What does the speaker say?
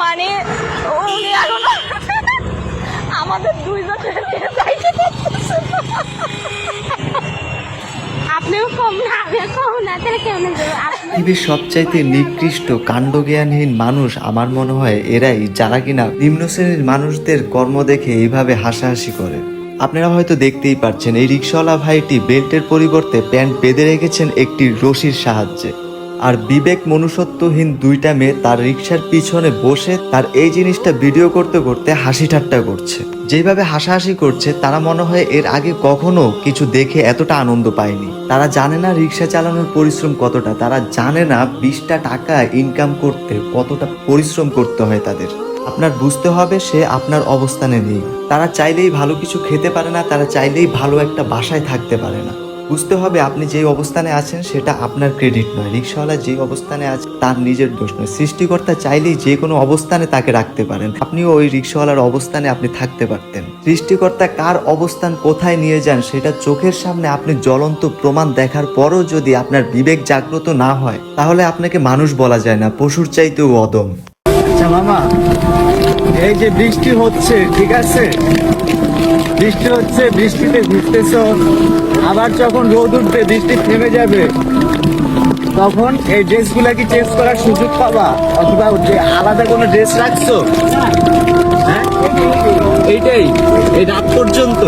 মানে উনি এখন আমাদের দুইজনের পৃথিবীর সবচাইতে নিকৃষ্ট কাণ্ডজ্ঞানহীন মানুষ আমার মনে হয় এরাই, যারা কিনা নিম্ন শ্রেণির মানুষদের কর্ম দেখে এইভাবে হাসাহাসি করে। আপনারা হয়তো দেখতেই পারছেন, এই রিক্সাওয়ালা ভাইটি বেল্টের পরিবর্তে প্যান্ট বেঁধে রেখেছেন একটি রশির সাহায্যে। আর বিবেক মনুষ্যত্বহীন দুইটা মেয়ে তার রিক্সার পিছনে বসে তার এই জিনিসটা ভিডিও করতে করতে হাসি ঠাট্টা করছে। যেভাবে হাসাহাসি করছে, তারা মনে হয় এর আগে কখনো কিছু দেখে এতটা আনন্দ পায়নি। তারা জানে না রিক্সা চালানোর পরিশ্রম কতটা। তারা জানে না বিশটা টাকা ইনকাম করতে কতটা পরিশ্রম করতে হয় তাদের। আপনার বুঝতে হবে সে আপনার অবস্থানে নেই। তারা চাইলেই ভালো কিছু খেতে পারে না, তারা চাইলেই ভালো একটা বাসায় থাকতে পারে না। বুঝতে হবে আপনি যে অবস্থানে আছেন সেটা আপনার ক্রেডিট নয়। রিক্সাওয়ালা যে অবস্থানে আছে, তার নিজের দোষ নয়। সৃষ্টিকর্তা চাইলেই যে কোনো অবস্থানে তাকে রাখতে পারেন। আপনিও ওই রিক্সাওয়ালার অবস্থানে আপনি থাকতে পারতেন। সৃষ্টিকর্তা কার অবস্থান কোথায় নিয়ে যান সেটা চোখের সামনে আপনি জ্বলন্ত প্রমাণ দেখার পরও যদি আপনার বিবেক জাগ্রত না হয়, তাহলে আপনাকে মানুষ বলা যায় না, পশুর চাইতেও অদম। আচ্ছা মামা, এই যে বৃষ্টি হচ্ছে, ঠিক আছে? বৃষ্টি হচ্ছে, বৃষ্টিতে ঘুরতেছ আবার যখন রোদ উঠবে, বৃষ্টি থেমে যাবে, তখন এই ড্রেসগুলা কি চেঞ্জ করার সুযোগ পাবা? অথবা আলাদা কোনো ড্রেস রাখছো? হ্যাঁ? এইটাই, এই রাত পর্যন্ত।